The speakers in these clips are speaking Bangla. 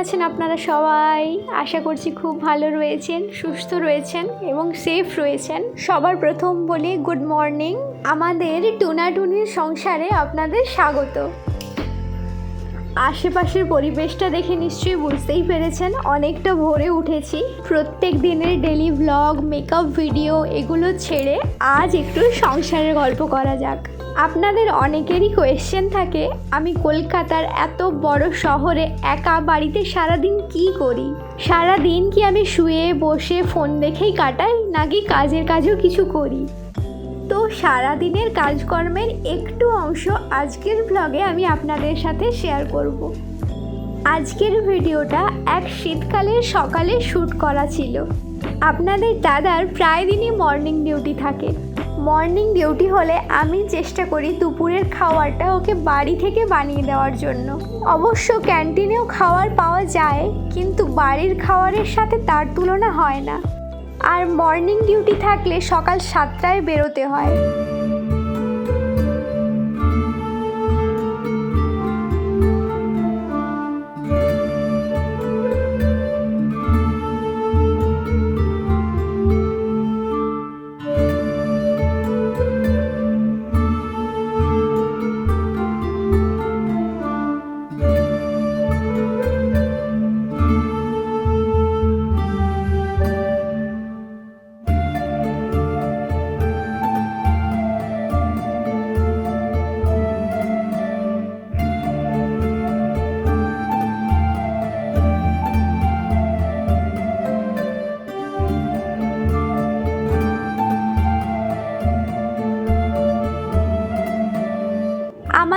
আছেন আপনারা সবাই? আশা করছি খুব ভালো রয়েছেন, সুস্থ রয়েছেন এবং সেফ রয়েছেন। সবার প্রথম বলি গুড মর্নিং আমাদের টুনাটুনির সংসারে আপনাদের স্বাগত। আশেপাশের পরিবেশটা দেখে নিশ্চয়ই বুঝতেই পেরেছেন, অনেকটা ভোরে উঠেছি। প্রত্যেক দিনের ডেলি ব্লগ মেকআপ ভিডিও এগুলো ছেড়ে আজ একটু সংসারের গল্প করা যাক। আপনাদের অনেকেরই কোয়েশ্চেন থাকে, আমি কলকাতার এত বড় শহরে একা বাড়িতে সারাদিন কি করি? সারা দিন কি আমি শুয়ে বসে ফোন দেখেই কাটাই, নাকি কাজের কাজও কিছু করি? তো সারাদিনের কাজকর্মের একটু অংশ আজকের ব্লগে আমি আপনাদের সাথে শেয়ার করব। আজকের ভিডিওটা এক শীতকালের সকালে শ্যুট করা ছিল। আপনাদের দাদার প্রায় দিনই মর্নিং ডিউটি থাকে। মর্নিং ডিউটি হলে আমি চেষ্টা করি দুপুরের খাওয়ারটা ওকে বাড়ি থেকে বানিয়ে দেওয়ার জন্য। অবশ্য ক্যান্টিনেও খাবার পাওয়া যায়, কিন্তু বাড়ির খাবারের সাথে তার তুলনা হয় না। আর মর্নিং ডিউটি থাকলে সকাল সাতটায় বেরোতে হয়।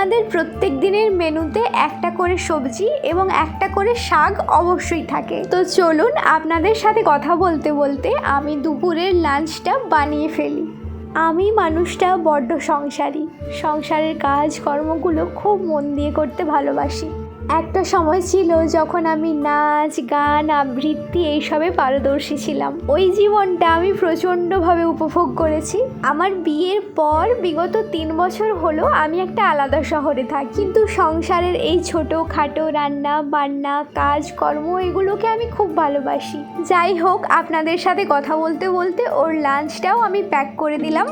আমাদের প্রত্যেক দিনের মেনুতে একটা করে সবজি এবং একটা করে শাক অবশ্যই থাকে। তো চলুন আপনাদের সাথে কথা বলতে বলতে আমি দুপুরের লাঞ্চটা বানিয়ে ফেলি। আমি মানুষটা বড্ড সংসারী। সংসারের কাজ কর্মগুলো খুব মন দিয়ে করতে ভালোবাসি। একটা সময় ছিল যখন আমি নাচ, গান, আবৃত্তি এইসবে পারদর্শী ছিলাম। ওই জীবনটা আমি প্রচণ্ডভাবে উপভোগ করেছি। আমার বিয়ের পর বিগত তিন বছর হলো আমি একটা আলাদা শহরে থাকি। কিন্তু সংসারের এই ছোটো খাটো রান্না, বান্না কাজ কর্ম এগুলোকে আমি খুব ভালোবাসি। যাই হোক, আপনাদের সাথে কথা বলতে বলতে ওর লাঞ্চটাও আমি প্যাক করে দিলাম।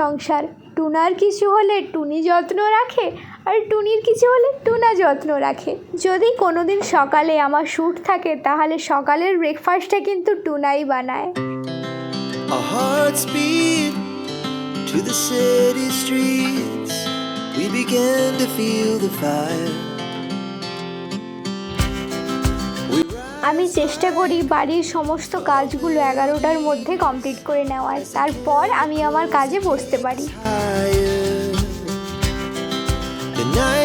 সংসার টুনার কিছু হলে টুনি যত্ন রাখে আর টুনির কিছু হলে টুনা যত্ন রাখে যদি কোনোদিন সকালে আমার শ্যুট থাকে, তাহলে সকালের ব্রেকফাস্টটা কিন্তু টুনাই বানায়. We began to feel the fire. আমি চেষ্টা করি বাড়ির সমস্ত কাজগুলো এগারোটার মধ্যে কমপ্লিট করে নেওয়ার। তারপর আমি আমার কাজে বসতে পারি। The night.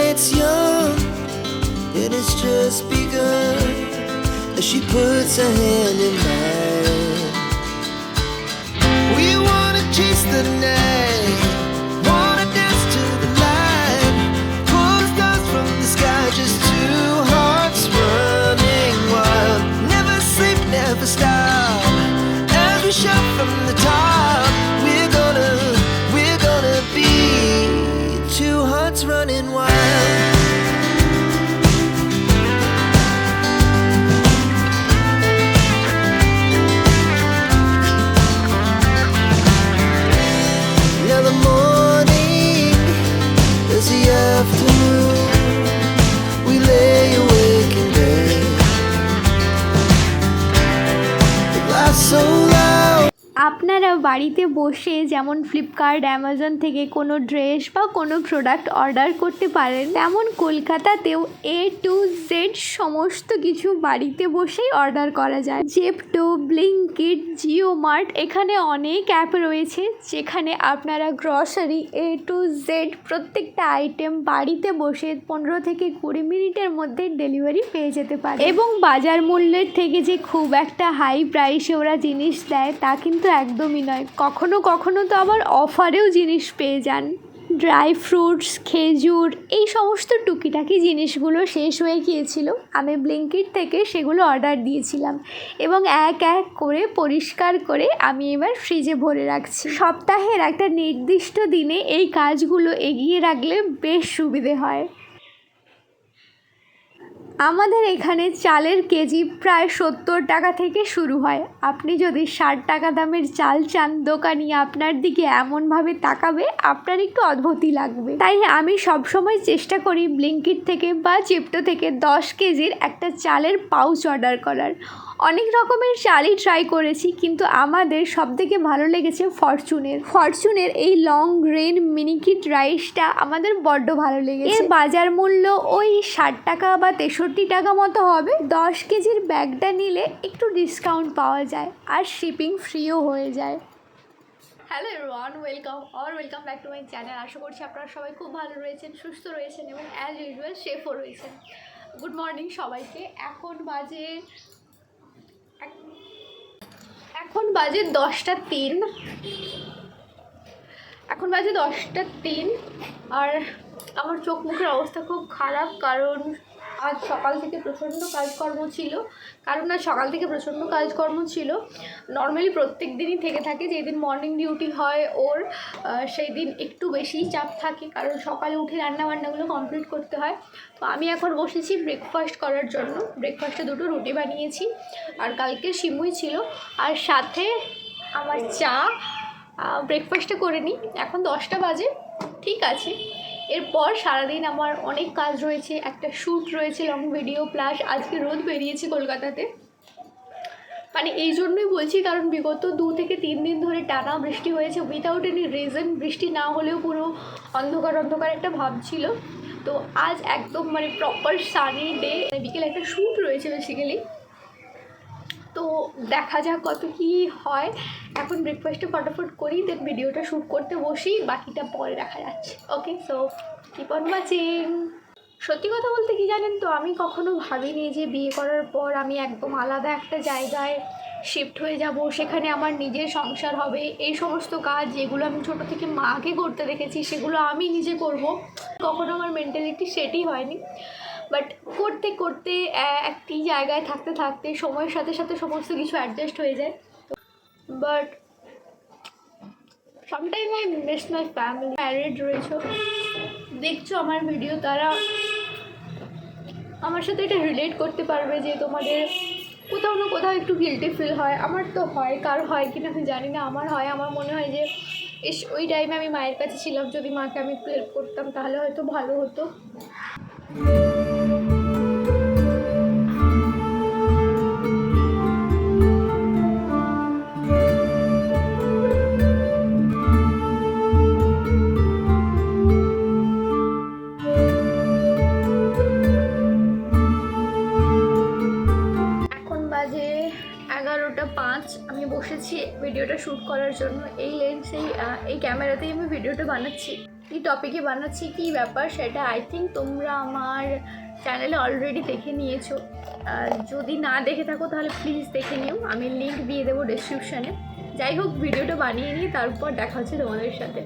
বাড়িতে বসে যেমন ফ্লিপকার্ট অ্যামাজন থেকে কোনো ড্রেস বা কোনো প্রোডাক্ট অর্ডার করতে পারেন, তেমন কলকাতাতেও এ টু জেড সমস্ত কিছু বাড়িতে বসেই অর্ডার করা যায়। জেপটো ব্লিঙ্কিট জিও মার্ট এখানে অনেক অ্যাপ রয়েছে, যেখানে আপনারা গ্রসারি এ টু জেড প্রত্যেকটা আইটেম বাড়িতে বসে পনেরো থেকে কুড়ি মিনিটের মধ্যে ডেলিভারি পেয়ে যেতে পারে এবং বাজার মূল্যের থেকে যে খুব একটা হাই প্রাইসে ওরা জিনিস দেয়, তা কিন্তু একদমই নয় কখনো কখনো তো আবার অফারেও জিনিস পেয়ে যান। ড্রাই ফ্রুটস, খেজুর, এই সমস্ত টুকিটাকি জিনিসগুলো শেষ হয়ে গিয়েছিল। আমি ব্লিঙ্কিট থেকে সেগুলো অর্ডার দিয়েছিলাম এবং এক এক করে পরিষ্কার করে আমি এবার ফ্রিজে ভরে রাখছি। সপ্তাহের একটা নির্দিষ্ট দিনে এই কাজগুলো এগিয়ে রাখলে বেশ সুবিধে হয়। আমাদের এখানে চালের কেজি প্রায় সত্তর টাকা থেকে শুরু হয়। আপনি যদি ষাট টাকা দামের চাল চান, দোকানি আপনার দিকে এমনভাবে তাকাবে, আপনার একটু অদ্ভুতই লাগবে। তাই আমি সবসময় চেষ্টা করি ব্লিঙ্কিট থেকে বা চিপটো থেকে দশ কেজির একটা চালের পাউচ অর্ডার করার। অনেক রকমের চালই ট্রাই করেছি, কিন্তু আমাদের সবথেকে ভালো লেগেছে ফরচুনের ফরচুনের এই লং গ্রেন মিনিকিট রাইসটা আমাদের বড্ড ভালো লেগেছে। এর বাজার মূল্য ওই ষাট টাকা বা তেষট্টি টাকা মতো হবে। দশ কেজির ব্যাগটা নিলে একটু ডিসকাউন্ট পাওয়া যায় আর শিপিং ফ্রিও হয়ে যায়। Hello Ron welcome or welcome back to my channel আশা করছি আপনারা সবাই খুব ভালো রয়েছেন, সুস্থ রয়েছেন এবং অ্যাজ ইউজুয়াল সেফও রয়েছেন। গুড মর্নিং সবাইকে। এখন বাজে এখন বাজে দশটা তিন। এখন বাজে দশটা তিন, আর আমার চোখ মুখের অবস্থা খুব খারাপ কারণ আজ সকাল থেকে প্রচণ্ড কাজকর্ম ছিল। কারণ আজ সকাল থেকে প্রচণ্ড কাজকর্ম ছিল। নর্মালি প্রত্যেক দিনই থেকে থাকে। যেদিন মর্নিং ডিউটি হয় ওর সেই দিন একটু বেশিই চাপ থাকে। কারণ সকালে উঠে রান্নাবান্নাগুলো কমপ্লিট করতে হয়। তো আমি এখন বসেছি ব্রেকফাস্ট করার জন্য। ব্রেকফাস্টে দুটো রুটি বানিয়েছি। আর কালকে সিমুই ছিল। আর সাথে আমার চা ব্রেকফাস্টটা করে নিই। এখন দশটা বাজে। ঠিক আছে। এরপর সারাদিন আমার অনেক কাজ রয়েছে, একটা শ্যুট রয়েছে লং ভিডিও প্লাস আজকে রোদ বেরিয়েছে কলকাতাতে। মানে এই জন্যই বলছি, কারণ বিগত দু থেকে তিন দিন ধরে টানা বৃষ্টি হয়েছে উইথাউট এনি রিজন বৃষ্টি না হলেও পুরো অন্ধকার অন্ধকার একটা ভাব ছিল। তো আজ একদম মানে প্রপার সানি ডে বিকেলে একটা শ্যুট রয়েছে বেসিক্যালি তো দেখা যাক কত কি হয়। এখন ব্রেকফাস্টে ফটাফট করি দেন ভিডিওটা শ্যুট করতে বসি, বাকিটা পরে দেখা যাচ্ছে। Okay so keep on watching সত্যি কথা বলতে কি জানেন তো, আমি কখনো ভাবিনি যে বিয়ে করার পর আমি একদম আলাদা একটা জায়গায় শিফট হয়ে যাব, সেখানে আমার নিজের সংসার হবে, এই সমস্ত কাজ যেগুলো আমি ছোট থেকে মাকে করতে দেখেছি, সেগুলো আমি নিজে করব। কখনো আমার মেন্টালিটি সেটই হয়নি। বাট করতে করতে একটি জায়গায় থাকতে থাকতে সময়ের সাথে সাথে সমস্ত কিছু অ্যাডজাস্ট হয়ে যায়। But sometime I miss my family married রয়েছে। দেখছ আমার ভিডিও তারা আমার সাথে এটা রিলেট করতে পারবে যে তোমাদের কোথাও না কোথাও একটু গিলটি ফিল হয়। আমার তো হয়, কার হয় কিনা আমি জানি না। আমার হয়, আমার মনে হয় যে এস ওই টাইমে আমি মায়ের কাছে ছিলাম, যদি মাকে আমি একটু হেল্প করতাম, তাহলে হয়তো ভালো হতো। আমি ভিডিওটা শ্যুট করার জন্য। এই লেন্সেই এই ক্যামেরাতেই আমি ভিডিওটা বানাচ্ছি। কী টপিকে বানাচ্ছি, কী ব্যাপার সেটা আই থিঙ্ক তোমরা আমার চ্যানেলে অলরেডি দেখে নিয়েছো। যদি না দেখে থাকো তাহলে প্লিজ দেখে নিও। আমি লিঙ্ক দিয়ে দেবো ডিসক্রিপশানে যাই হোক, ভিডিওটা বানিয়ে নিই, তারপর দেখা হচ্ছে তোমাদের সাথে।